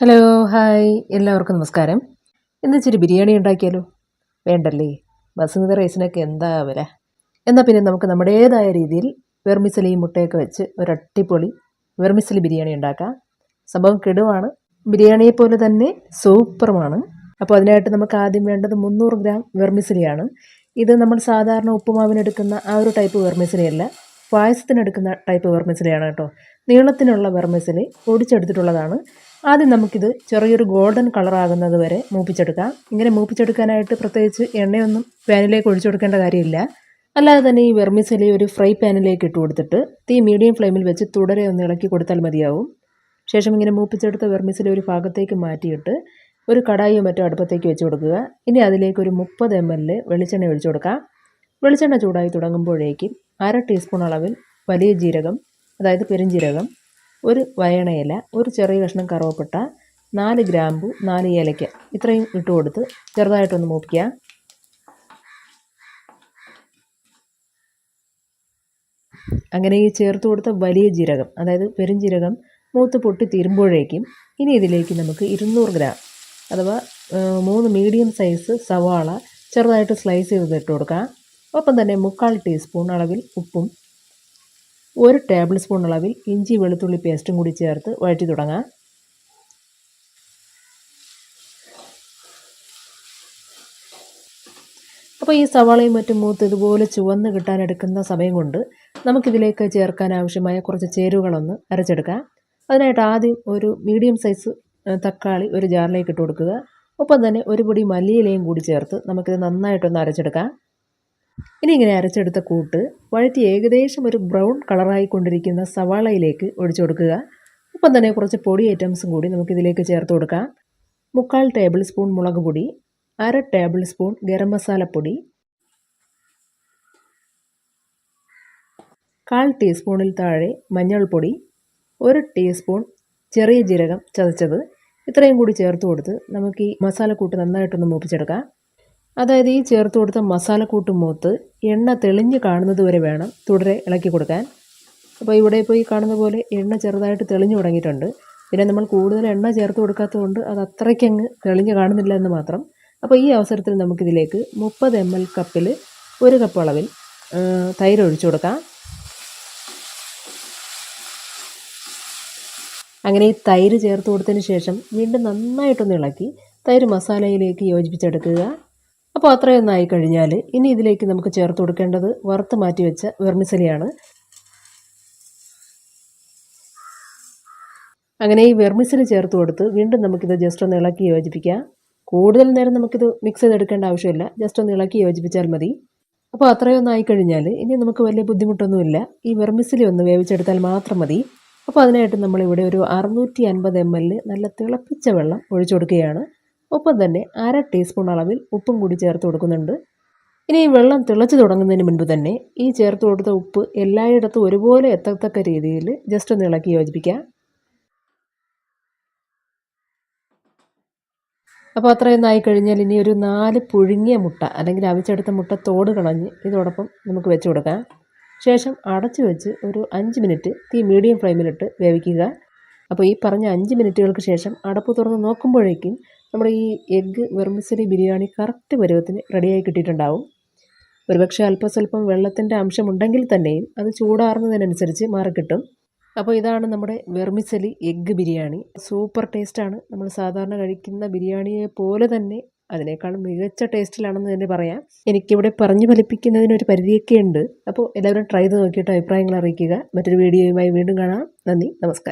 Hello hi എല്ലാവർക്കും നമസ്കാരം. ഇന്ന് ഇച്ചിരി ബിരിയാണി ഉണ്ടാക്കിയാലോ? വേണ്ടല്ലേ? ബസുമതി റൈസിനൊക്കെ എന്താ വില? എന്നാൽ പിന്നെ നമുക്ക് നമ്മുടേതായ രീതിയിൽ വെർമിസലി മുട്ടയൊക്കെ വെച്ച് ഒരു അട്ടിപ്പൊളി വെർമിസലി ബിരിയാണി ഉണ്ടാക്കാം. സംഭവം കെടുവാണ്. ബിരിയാണിയെ പോലെ തന്നെ സൂപ്പറുമാണ്. അപ്പോൾ അതിനായിട്ട് നമുക്ക് ആദ്യം വേണ്ടത് മുന്നൂറ് ഗ്രാം വെർമിസലിയാണ്. ഇത് നമ്മൾ സാധാരണ ഉപ്പുമാവിനെടുക്കുന്ന ആ ഒരു ടൈപ്പ് വെർമിസലിയല്ല. പായസത്തിനെടുക്കുന്ന ടൈപ്പ് വെർമിസിലയാണ് കേട്ടോ. നീളത്തിനുള്ള വെർമിസിലി പൊടിച്ചെടുത്തിട്ടുള്ളതാണ്. ആദ്യം നമുക്കിത് ചെറിയൊരു ഗോൾഡൻ കളറാകുന്നത് വരെ മൂപ്പിച്ചെടുക്കാം. ഇങ്ങനെ മൂപ്പിച്ചെടുക്കാനായിട്ട് പ്രത്യേകിച്ച് എണ്ണയൊന്നും പാനിലേക്ക് ഒഴിച്ചു കൊടുക്കേണ്ട കാര്യമില്ല. അല്ലാതെ തന്നെ ഈ വെർമിസലി ഒരു ഫ്രൈ പാനിലേക്ക് ഇട്ട് കൊടുത്തിട്ട് തീ മീഡിയം ഫ്ലെയിമിൽ വെച്ച് തുടരെ ഒന്ന് ഇളക്കി കൊടുത്താൽ മതിയാവും. ശേഷം ഇങ്ങനെ മൂപ്പിച്ചെടുത്ത വെർമിസലി ഒരു ഭാഗത്തേക്ക് മാറ്റിയിട്ട് ഒരു കടായിയോ മറ്റോ അടുപ്പത്തേക്ക് വെച്ച് കൊടുക്കുക. ഇനി അതിലേക്ക് ഒരു മുപ്പത് എം എൽ വെളിച്ചെണ്ണ ഒഴിച്ചു കൊടുക്കാം. വെളിച്ചെണ്ണ ചൂടായി തുടങ്ങുമ്പോഴേക്കും അര ടീസ്പൂൺ അളവിൽ വലിയ ജീരകം അതായത് പെരുംജീരകം ഒരു വയണയില ഒരു ചെറിയ കഷ്ണം കറുവപ്പട്ട നാല് ഗ്രാമ്പു നാല് ഏലയ്ക്ക ഇത്രയും ഇട്ട് കൊടുത്ത് ചെറുതായിട്ടൊന്ന് മൂപ്പിക്കുക. അങ്ങനെ ഈ ചേർത്ത് കൊടുത്ത വലിയ ജീരകം അതായത് പെരുംജീരകം മൂത്ത് പൊട്ടി തീരുമ്പോഴേക്കും ഇനി ഇതിലേക്ക് നമുക്ക് ഇരുന്നൂറ് ഗ്രാം അഥവാ മൂന്ന് മീഡിയം സൈസ് സവാള ചെറുതായിട്ട് സ്ലൈസ് ചെയ്ത് ഇട്ട് കൊടുക്കാം. ഒപ്പം തന്നെ മുക്കാൽ ടീസ്പൂൺ അളവിൽ ഉപ്പും ഒരു ടേബിൾ സ്പൂൺ അളവിൽ ഇഞ്ചി വെളുത്തുള്ളി പേസ്റ്റും കൂടി ചേർത്ത് വഴറ്റി തുടങ്ങാം. അപ്പോൾ ഈ സവാളയും മറ്റും മൂത്ത് ഇതുപോലെ ചുവന്ന് കിട്ടാനെടുക്കുന്ന സമയം കൊണ്ട് നമുക്കിതിലേക്ക് ചേർക്കാൻ ആവശ്യമായ കുറച്ച് ചേരുവകളൊന്ന് അരച്ചെടുക്കാം. അതിനായിട്ട് ആദ്യം ഒരു മീഡിയം സൈസ് തക്കാളി ഒരു ജാറിലേക്ക് ഇട്ട് കൊടുക്കുക. ഒപ്പം തന്നെ ഒരു പൊടി മല്ലിയിലയും കൂടി ചേർത്ത് നമുക്കിത് നന്നായിട്ടൊന്ന് അരച്ചെടുക്കാം. ഇനി ഇങ്ങനെ അരച്ചെടുത്ത കൂട്ട് വഴറ്റി ഏകദേശം ഒരു ബ്രൗൺ കളറായി കൊണ്ടിരിക്കുന്ന സവാളയിലേക്ക് ഒഴിച്ചു കൊടുക്കുക. ഒപ്പം തന്നെ കുറച്ച് പൊടി ഐറ്റംസും കൂടി നമുക്കിതിലേക്ക് ചേർത്ത് കൊടുക്കാം. മുക്കാൽ ടേബിൾ സ്പൂൺ മുളക് പൊടി അര ടേബിൾ സ്പൂൺ ഗരം മസാലപ്പൊടി കാൽ ടീസ്പൂണിൽ താഴെ മഞ്ഞൾപ്പൊടി ഒരു ടീസ്പൂൺ ചെറിയ ജീരകം ചതച്ചത്. ഇത്രയും കൂടി ചേർത്ത് കൊടുത്ത് നമുക്ക് ഈ മസാലക്കൂട്ട് നന്നായിട്ടൊന്ന് മൂപ്പിച്ചെടുക്കാം. അതായത് ഈ ചേർത്ത് കൊടുത്ത മസാലക്കൂട്ട് മൂത്ത് എണ്ണ തെളിഞ്ഞ് കാണുന്നത് വരെ വേണം തുടരെ ഇളക്കി കൊടുക്കാൻ. അപ്പോൾ ഇവിടെ ഇപ്പോൾ ഈ കാണുന്ന പോലെ എണ്ണ ചെറുതായിട്ട് തെളിഞ്ഞു തുടങ്ങിയിട്ടുണ്ട്. പിന്നെ നമ്മൾ കൂടുതൽ എണ്ണ ചേർത്ത് കൊടുക്കാത്തതുകൊണ്ട് അത് അത്രയ്ക്കങ്ങ് തെളിഞ്ഞ് കാണുന്നില്ല എന്ന് മാത്രം. അപ്പോൾ ഈ അവസരത്തിൽ നമുക്കിതിലേക്ക് മുപ്പത് എം എൽ കപ്പിൽ ഒരു കപ്പ് അളവിൽ തൈര് ഒഴിച്ചു കൊടുക്കാം. അങ്ങനെ ഈ തൈര് ചേർത്ത് കൊടുത്തതിന് ശേഷം വീണ്ടും നന്നായിട്ടൊന്ന് ഇളക്കി തൈര് മസാലയിലേക്ക് യോജിപ്പിച്ചെടുക്കുക. അപ്പോൾ അത്രയും ആയി കഴിഞ്ഞാൽ ഇനി ഇതിലേക്ക് നമുക്ക് ചേർത്ത് കൊടുക്കേണ്ടത് വറുത്ത് മാറ്റി വെച്ച വെർമിസലിയാണ്. അങ്ങനെ ഈ വെർമിസലി ചേർത്ത് കൊടുത്ത് വീണ്ടും നമുക്കിത് ജസ്റ്റ് ഒന്ന് ഇളക്കി യോജിപ്പിക്കാം. കൂടുതൽ നേരം നമുക്കിത് മിക്സ് ചെയ്ത് എടുക്കേണ്ട ആവശ്യമില്ല. ജസ്റ്റ് ഒന്ന് ഇളക്കി യോജിപ്പിച്ചാൽ മതി. അപ്പോൾ അത്രയൊന്നായി കഴിഞ്ഞാൽ ഇനി നമുക്ക് വലിയ ബുദ്ധിമുട്ടൊന്നുമില്ല. ഈ വെർമിസലി ഒന്ന് വേവിച്ചെടുത്താൽ മാത്രം മതി. അപ്പോൾ അതിനായിട്ട് നമ്മളിവിടെ ഒരു അറുന്നൂറ്റി അൻപത് എം എൽ നല്ല തിളപ്പിച്ച വെള്ളം ഒഴിച്ചു കൊടുക്കുകയാണ്. ഒപ്പം തന്നെ അര ടീസ്പൂൺ അളവിൽ ഉപ്പും കൂടി ചേർത്ത് കൊടുക്കുന്നുണ്ട്. ഇനി ഈ വെള്ളം തിളച്ച് തുടങ്ങുന്നതിന് മുൻപ് തന്നെ ഈ ചേർത്ത് കൊടുത്ത ഉപ്പ് എല്ലായിടത്തും ഒരുപോലെ എത്തത്തക്ക രീതിയിൽ ജസ്റ്റ് ഒന്ന് ഇളക്കി യോജിപ്പിക്കാം അപ്പോൾ അത്രയും അത്രയൊന്നും ആയിക്കഴിഞ്ഞാൽ ഇനി ഒരു നാല് പുഴുങ്ങിയ മുട്ട അല്ലെങ്കിൽ അവിച്ചെടുത്ത മുട്ട തോട് കളഞ്ഞ് ഇതോടൊപ്പം നമുക്ക് വെച്ച് കൊടുക്കാം. ശേഷം അടച്ചു വെച്ച് ഒരു അഞ്ച് മിനിറ്റ് തീ മീഡിയം ഫ്ലെയിമിലിട്ട് വേവിക്കുക. അപ്പോൾ ഈ പറഞ്ഞ അഞ്ച് മിനിറ്റുകൾക്ക് ശേഷം അടപ്പ് തുറന്ന് നോക്കുമ്പോഴേക്കും നമ്മുടെ ഈ എഗ്ഗ് വെർമിസലി ബിരിയാണി കറക്റ്റ് പരുവത്തിന് റെഡിയായി കിട്ടിയിട്ടുണ്ടാവും. ഒരുപക്ഷെ അല്പസ്വല്പം വെള്ളത്തിന്റെ അംശമുണ്ടെങ്കിൽ തന്നെയും അത് ചൂടാറുന്നതിനനുസരിച്ച് മാറിക്കിട്ടും അപ്പോൾ ഇതാണ് നമ്മുടെ വെർമിസലി എഗ്ഗ് ബിരിയാണി. സൂപ്പർ ടേസ്റ്റാണ്. നമ്മൾ സാധാരണ കഴിക്കുന്ന ബിരിയാണിയെ പോലെ തന്നെ അതിനേക്കാൾ മികച്ച ടേസ്റ്റിലാണെന്ന് തന്നെ പറയാം. എനിക്കിവിടെ പറഞ്ഞു ഫലിപ്പിക്കുന്നതിനൊരു പരിധിയൊക്കെ ഉണ്ട് അപ്പോൾ എല്ലാവരും ട്രൈ ചെയ്ത് നോക്കിയിട്ട് അഭിപ്രായങ്ങൾ അറിയിക്കുക. മറ്റൊരു വീഡിയോയുമായി വീണ്ടും കാണാം. നന്ദി. നമസ്കാരം.